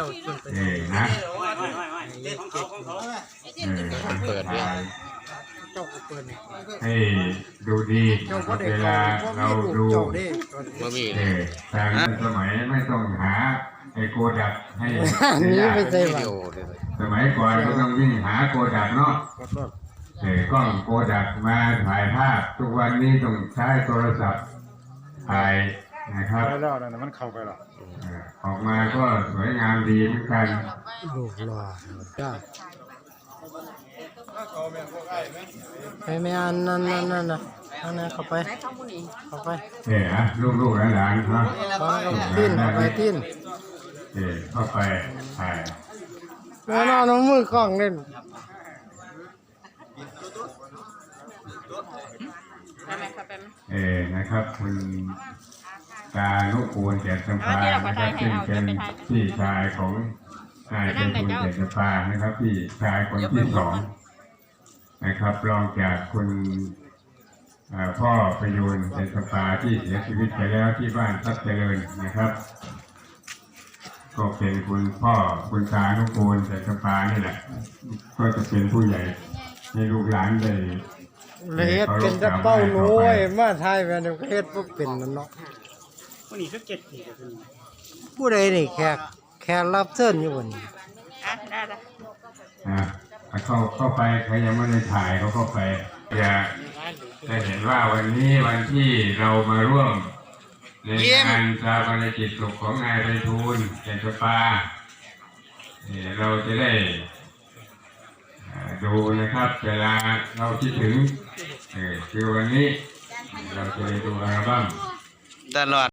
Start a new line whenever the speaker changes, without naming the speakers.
จ้าขึ้นไป
เออนะ
เปิดเนี่ย
เจ้าก็เปิดนี่
ให้ดูดี
เจ้าก็ได้
เว
เขา
ลา
ก็
เรา
มีลูก
ดู
เจ้าเด้
บ่มี
เออทางสมัยไม่ต้องหาไอ้โกดักให้
นี่ไปใส่
วิ
ว่า
ดีโอเลย
สมัยก่อนก็ต้องวิ่งหาโกดักเนาะ
ขอโทษ
เออกล้องโกดักมาถ่ายภาพ ทุกวันนี้ต้องใช้โทรศัพท์ถ่าย นะครับ
ไปแล้วนะมันเข้าไปแล้ว
เออออกมาก็สวยงามดีเหมือนกัน
ลูกหล่อจ้าไปไม่อันนั่นนั่นนั่นนะอันนั้นเข้าไปเข้าไป
เออฮะลูกๆหลานๆเนาะ
วางกับทิ้นเข้าไปทิ้น
เออเข้าไปถ่าย
แล้วนอนเอามือกล้องเล่น
เออนะครับคุณ ตานุกูลแก่สภานะครับซึ่งเป็นพี่ชายของนายเป็นคุณแก่สภานะครับพี่ชายคนที่สองนะครับรองจากคุณพ่อประยูนแก่สภาที่เสียชีวิตไปแล้วที่บ้านทัพเจริญนะครับ ก็เป็นคุณพ่อคุณตานุกูลแก่สภานี่แหละ ก็จะเป็นผู้ใหญ่ในลูกหลานได้
เลยเฮ็ดเป็นจะเป้าหนูไอ้มาไทายแม่นก็เฮ็ดบ่เป็นนั่นเนาะ
วันนี้ก็เจ็ดปีแล้ว
ผู้ใดนี่แขกแขกรับเชิญอยู่บนนี้
อะได้ละ
นะเข้าเข้าไปใครยังไม่ได้ถ่ายเขาเข้าไปอยากจะเห็นว่าวันนี้วันที่เรามาร่วมในงานชาปนกิจศพของนายไพฑูรย์แก่นสปาเอ่อเราจะได้เอ่อดูนะครับเวลาเราคิดถึงเอ่อคือวันนี้เราจะได้ดูอัลบั้ม
ตลอด